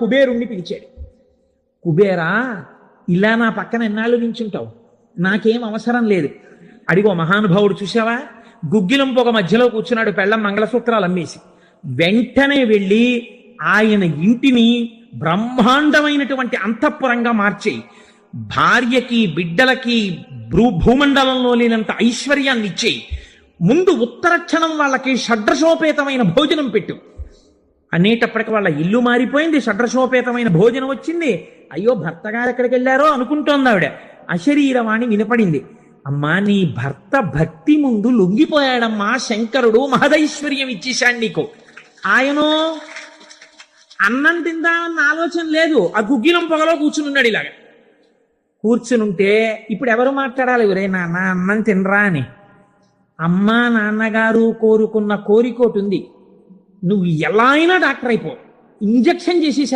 కుబేరుణ్ణి పిలిచాడు. కుబేరా ఇలా నా పక్కన ఎన్నాళ్ళు నించుంటావు? నాకేం అవసరం లేదు. అడిగో మహానుభావుడు చూసావా గుగ్గిలం పొగ మధ్యలో కూర్చున్నాడు పెళ్ళం మంగళసూత్రాలు అమ్మేసి. వెంటనే వెళ్ళి ఆయన ఇంటిని బ్రహ్మాండమైనటువంటి అంతఃపురంగా మార్చేయి భార్యకి బిడ్డలకి భూ భూమండలంలో లేనంత ఐశ్వర్యాన్ని ఇచ్చేయి ముందు ఉత్తర క్షణం వాళ్ళకి షడ్రశోపేతమైన భోజనం పెట్టు. అనేటప్పటికి వాళ్ళ ఇల్లు మారిపోయింది. షడ్రశోపేతమైన భోజనం వచ్చింది. అయ్యో భర్త గారు ఎక్కడికి వెళ్ళారో అనుకుంటోంది ఆవిడ. అశరీరవాణి వినపడింది. అమ్మా నీ భర్త భక్తి ముందు లొంగిపోయాడమ్మా శంకరుడు మహదైశ్వర్యం ఇచ్చేశాడు నీకు. ఆయనో అన్నం తిందామన్న ఆలోచన లేదు. ఆ గుగ్గిలం పొగలో కూర్చునున్నాడు ఇలాగా. కూర్చునుంటే ఇప్పుడు ఎవరు మాట్లాడాలి? ఒరే నాన్న అన్నం తినరా అని. అమ్మా నాన్నగారు కోరుకున్న కోరికోటి ఉంది. నువ్వు ఎలా అయినా డాక్టర్ అయిపో. ఇంజక్షన్ చేసి